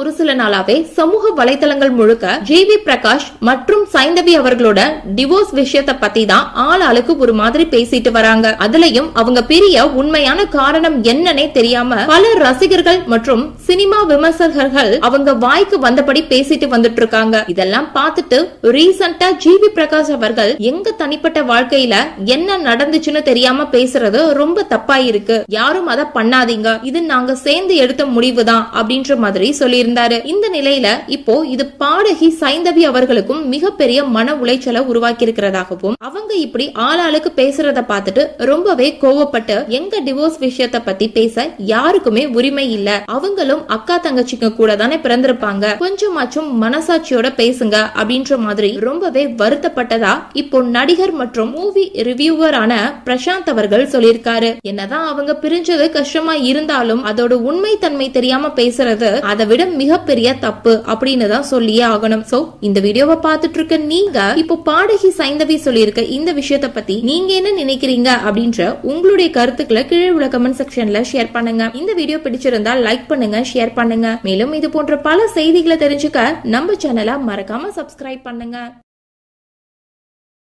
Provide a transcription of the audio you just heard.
ஒரு சில நாளாவே சமூக வலைதளங்கள் முழுக்க ஜிவி பிரகாஷ் மற்றும் சைந்தவி அவர்களோட டிவோர்ஸ் விஷயத்தை பத்தி தான் ஆள் ஆளுக்கு ஒரு மாதிரி பேசிட்டு வராங்க. அதுலயும் அவங்க பிரிய உண்மையான காரணம் என்னன்னே தெரியாம பல ரசிகர்கள் மற்றும் சினிமா விமர்சகர்கள் அவங்க வாய்க்கு வந்தபடி பேசிட்டு வந்துட்டு இருக்காங்க. இதெல்லாம் பார்த்துட்டு ரீசெண்டா ஜிவி பிரகாஷ் அவர்கள் எங்க தனிப்பட்ட வாழ்க்கையில என்ன நடந்துச்சுன்னு தெரியாம பேசுறது ரொம்ப தப்பா இருக்கு. யாரும் அதை பண்ணாதீங்க. இது நாங்க சேர்ந்து எடுத்த முடிவு தான் அப்படின்ற மாதிரி சொல்லி சொல்லியிருந்தாரு இந்த நிலையில இப்போ இது பாடகி சைந்தவி அவர்களுக்கும் மிகப்பெரிய மன உளைச்சலை உருவாக்கி இருக்கிறதாகவும் அவங்க இப்படி ஆளாளுக்கு பேசுறத பார்த்துட்டு ரொம்பவே கோவப்பட்டு எங்க டிவோர்ஸ் விஷயத்த பத்தி பேச யாருக்குமே உரிமை இல்ல. அவங்களும் அக்கா தங்கச்சிங்க கூட தானே பிறந்திருப்பாங்க. கொஞ்சமாச்சும் மனசாட்சியோட பேசுங்க அப்படின்ற மாதிரி ரொம்பவே வருத்தப்பட்டதா இப்போ நடிகர் மற்றும் மூவி ரிவ்யூவரான பிரசாந்த் அவர்கள் சொல்லியிருக்காரு. என்னதான் அவங்க பிரிஞ்சது கஷ்டமா இருந்தாலும் அதோட உண்மை தன்மை தெரியாம பேசுறது அதை விட மிகப்பெரிய தப்பு அப்படின்னு தான் சொல்லியே ஆகணும். சோ இந்த வீடியோவை பார்த்துட்டு இருக்க நீங்க இப்போ பாடகி சைந்தவி சொல்லியிருக்க இந்த விஷயத்த பத்தி நீங்க என்ன நினைக்கிறீங்க அப்படின்ற உங்களுடைய கருத்துக்களை கீழே உள்ள கமெண்ட் செக்ஷன்ல ஷேர் பண்ணுங்க. இந்த வீடியோ பிடிச்சிருந்தா லைக் பண்ணுங்க ஷேர் பண்ணுங்க. மேலும் இது போன்ற பல செய்திகளை தெரிஞ்சுக்க நம்ம சேனலை மறக்காம சப்ஸ்கிரைப் பண்ணுங்க.